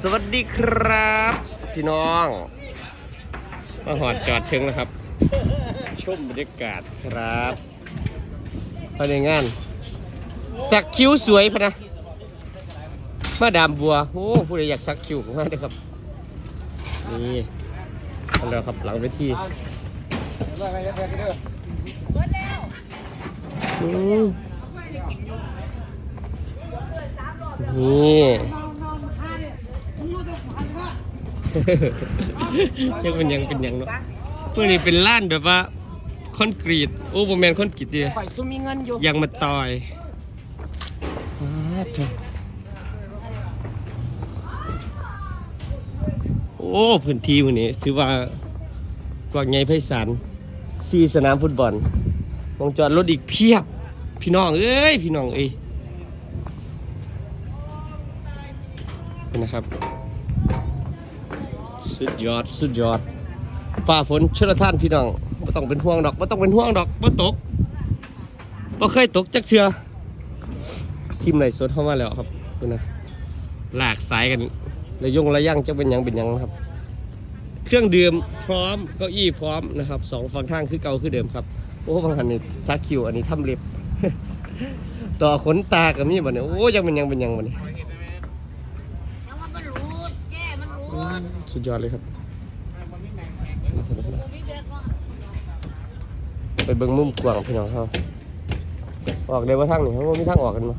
สวัสดีครับ พี่น้องมาหอดจอดถึงแล้วครับ ชมบรรยากาศครับภายในงาน สักคิ้วสวยพะนะ มาดามบัว โอ้ผู้ใดอยากสักคิ้วก็มาเด้อครับ นี่มาแล้วครับหลังเวทีนี่ ยังเป็นหยังเป็นหยังเนาะเมื่อนี้เป็นล้านแบบว่าคอนกรีตโอ้โมแมนคอนกรีตเดียข่อยซุมมีเงินอยู่ยังมาต่อยอ้าวเถอะโอ้พื้นที่วันนี้ถือว่ากว้างใหญ่ไพศาลซีสนามฟุตบอลวงจอดรถอีกเพียบ พี่น้องเอ้ยพี่น้องเอ้ยนี่นะครับ สุดยอดสุดยอดฝ่าฝนชลท่านพี่น้องไม่ต้องเป็นห่วงดอกไม่ต้องเป็นห่วงดอกไม่ตกไม่เคยตกจักเทือทีมไหนสดเข้ามาแล้วครับคุณนะหลากสายกันระยงระยั่งจะเป็นยังเป็นยังนะครับ เครื่องดื่มพร้อมเก้าอี้พร้อมนะครับสองฝั่งทางคือเก่าคือเดิมครับโอ้บางคันนี่ซักคิวอันนี้ทำเล็บ ต่อขนตากับนี่บ่เนี่ยโอ้ยังเป็นยังเป็นยังบ่เนี่ย สุดยอดเลยครับพี่เด็กว่าไปเบิ่งมุมกว้างพี่น้องเขาออกได้ว่าทางนี่เขาบ่มีทางออกกันมา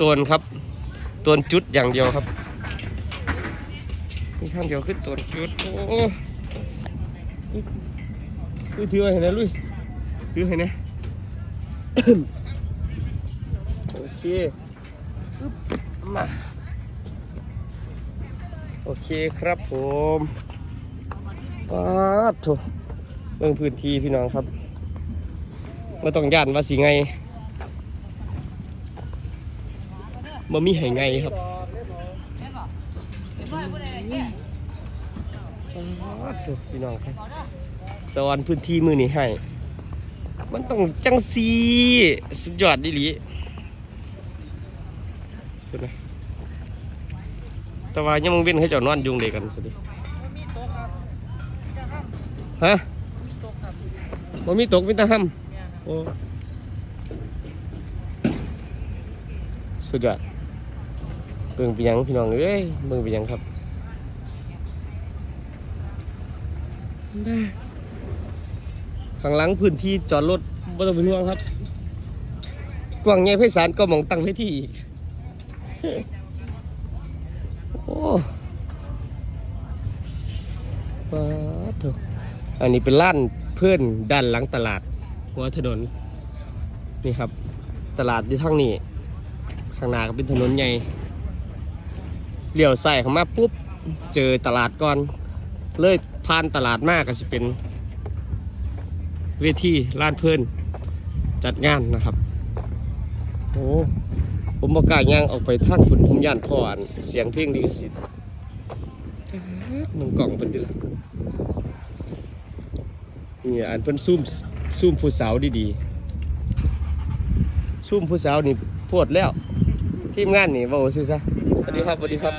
ตัวนครับตัวนจุดอย่างเดียวครับมีทางเดียวขึ้นตัวนจุดโอ้ลุยถือไว้ให้นะลุยถือให้นะโอเคปึ๊บมา โอเคครับผมป๊าดโถเรื่องพื้นที่พี่น้องครับม่ต้องย่านว่าสิไงบ่มีให้ไงครับอ้าถ่พี่น้องครับสวรรค์พื้นที่มือนี้ให้มันต้องจังซีสุดยอดดิลีเห็นไหม แต่ว่ายังมึงเว้นให้เจ้านอนยุงเด็กกันสิฮะบ่มีตกมีต่ห้ำโอ้สุดยอดเบิ่งไปยังพี่น้องเอ้ยเบิ่งไปยังครับข้างหลังพื้นที่จอดรถบ่ต้องเป็นห่วงครับ กว้างใหญ่ไพศาลก็มองตั้งไว้ที่อีก โอ้ปาดโถอันนี้เป็นร้านเพื่อนด้านหลังตลาด หัวถนน นี่ครับ ตลาดอยู่ทางนี้ ข้างหน้าก็เป็นถนนใหญ่เลี้ยวใส่เข้ามาปุ๊บ เจอตลาดก่อน เลยผ่านตลาดมากก็จะเป็น เวทีร้านเพื่อนจัดงานนะครับ โอ้ ผมบอกกล้าย่างออกไปทางฝุ่นผมย่านพออันเสียงเพลงดีกสิทธิ์หนึ่งกล่องเป็นเดือนนี่อันเพิ่นซุ่มซุ่มผู้สาวดีๆซุ่มผู้สาวนี่โพดแล้ว ทีมงานนี่เว่าซื่อซะสวัสดีครับสวัสดีครับ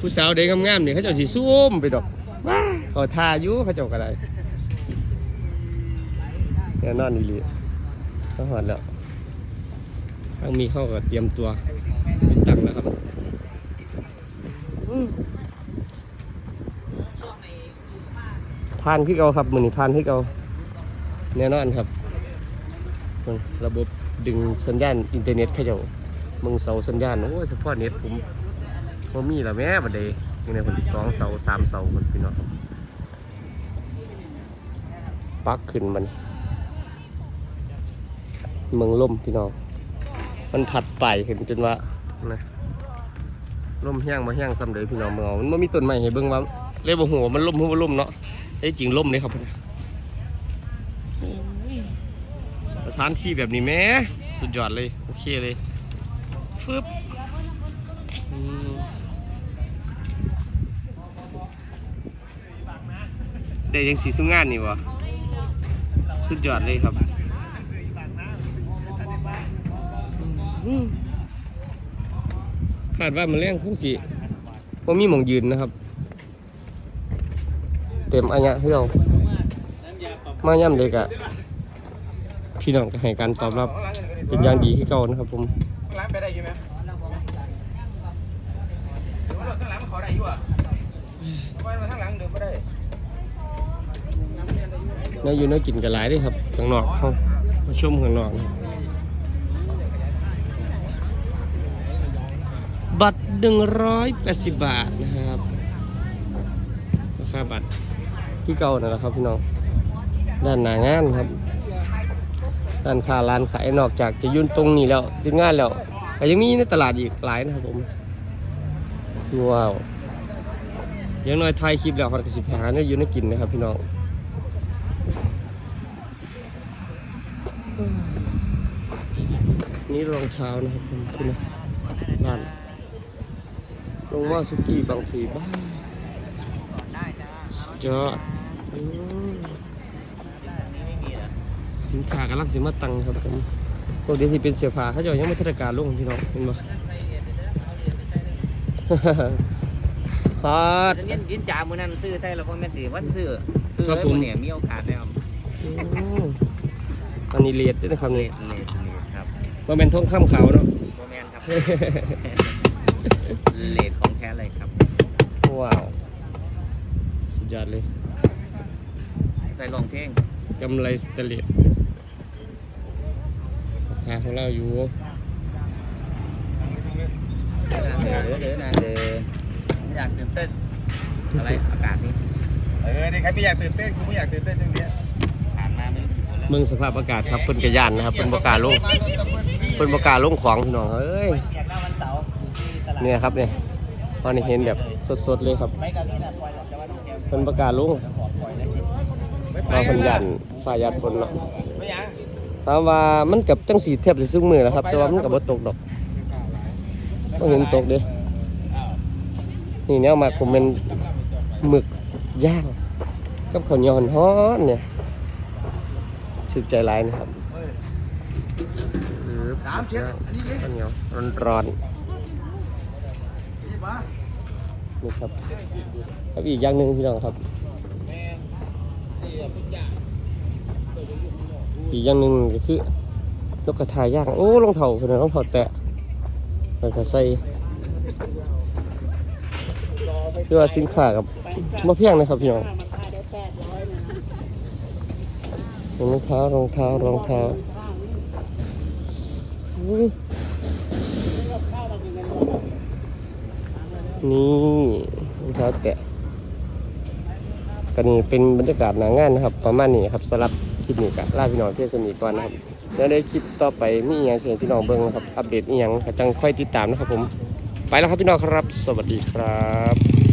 ผู้สาวเด็กงามๆนี่เขาเจ้าสิซุ่มไปดอกว้าเขาทาอยู่เขาเจ้าก็ได้แน่นอนอีหลีเขาหอดแล้ว ทางมีเข้าก็เตรียมตัวเป็นตังแล้วครับอืมทานที่เก่าครับมือนี้ทานที่เก่าแน่นอนครับเบิ่งระบบดึงสัญญาณอินเทอร์เน็ตเขาเจ้ามึงเสาสัญญาณโอ้ยเฉพาะเน็ตผมผมมีและแม่บัดเดย์ยังไงคนสองเสาสามเสาคนพี่น้องปักขึ้นมันเมืองล่มพี่น้อง มันผัดไปขึ้นจนว่านะล่มแห้งมาแห้งซ้ำเลยพี่น้องเมืองมันบ่มีต้นไม้ให้เบิ่งว่าเลยบ่หัวมันล่มหัวล่มเนาะไอ้จริงล่มเลยครับสถานที่แบบนี้แม่สุดยอดเลยโอเคเลยฟึบอืมได้ยังสีสุงงานนี่วะสุดยอดเลยครับ อืมคาดว่ามันแรงคงสิว่ามีหมองยืนนะครับ เต็มอันเนี้ยเฮียวมาย่ำเด็กอะพี่น้องก็ให้การตอบรับ เป็นอย่างดีที่เก่านะครับ ผมร้านไปได้อยู่ไหมหรือว่ารถข้างหลังมันขอได้อยู่อะเพราะว่าข้างหลังเดินไม่ได้เนื้ออยู่เนื้อกินกันหลายเด้วยครับข้างนอกเขามาชมข้างนอกนะครั บัตรหนึ่งร้อยแปดสิบบาทนะครับราคาบัตรที่เก่านะครับพี่น้องด้านหน้างานครับร้านค้าร้านขายนอกจากจะยุ่นตรงนี้แล้วถึงงานแล้วก็ยังมีในตลาดอีกหลายนะครับผมว้าวยังน้อยถ่ายคลิปแล้วเขาก็สิบหาเนี่ยอยู่ในกินนะครับพี่น้องนี่รองเท้านะครับคุณนะ ลงว่าสุกี้บางฟรีบ้างสุดยอดอืมสินค้ากำลังสิมาตังครับผมพวกเดี๋ยวที่เป็นเสียฟ้าเขาเจะยังไม่เทศกาลลงพี่น้องเห็นบ่พอดจะเน้นกินจ่ามือนั้นซื้อใส่แล้วพ่อแม่ตีวันซื้อซื้อครับเลยผมมื้อเนี่ยมีโอกาสแล้วอืมอันนี้เลียดด้วยนะครับเลนี่ดเลดเลดครับว่าเป็นท้องข้ามขาวเนาะโมแมนครับเลดของ แท้เลยครับว้าวสุดยอดเลยใส่รองเท่งกำไรสเตนเลสราคาของเราอยู่เด้อเด้อเด้อนะเด้อไม่อยากตื่นเต้นอะไรอากาศนี้เออนี่ใครไม่อยากตื่นเต้นกูไม่อยากตื่นเต้นอย่างเนี้ยผ่านมาไม่รู้กี่คนแล้วเมืองสภาพอากาศครับเป็นกระยานนะครับเป็นประกล้าศลงเป็นประกล้าศลงของพี่น้องเอ้ยเกียรติหน้าวันเสาร์อยู่ที่ตลาดเนี่ยครับเนี่ย ตอนนี้เห็นแบบสดๆเลยครับไปกับนี่แหละปล่อยแต่ว่าน้องแก้วเป็นประกล้าศลงจะขอปล่อยเลยเราคนยันฝ่ายยัดฝนเนาะไม่อยากถามว่ามันกับจังสีเทียบจะซึ่งมือแล้วครับ แต่ว่ามันกับบ่ตกดอกก็เห็นตกเด้นี่แนวมาผมเป็นหมึกย่างกับข้าวเหนียวฮ้อนๆเนี่ยชื่นใจร้ายนะครับสามเช็ดอันนี้ดิข้าวเหนียวร้อนนี่ปะๆ นี่ครับครับอีกอย่างหนึ่งพี่น้องครับ อีกอย่างหนึ่งก็คือนกกระทาย่างโอ้รองเท้าเพื่อนรองเท้าแตะมันจะใส่คือว่าสินค้ากับมาเพียงนะครับพี่น้องรองเท้ารองเท้ารองเท้าอุ้ย นี่รองเท้าแตะกันี่เป็นบรรยากาศหนางานนะครับ ประมาณนี้ครับสลับคลิปนี้กับลาพี่น้องเที่ยวสนิทก่อนนะครับแล้วได้คลิปต่อไปมีอย่างเสียพี่น้องเบิ้งนะครับอัปเดตอีหยังจังค่อยติดตามนะครับผมไปแล้วครับพี่น้องครับ สวัสดีครับ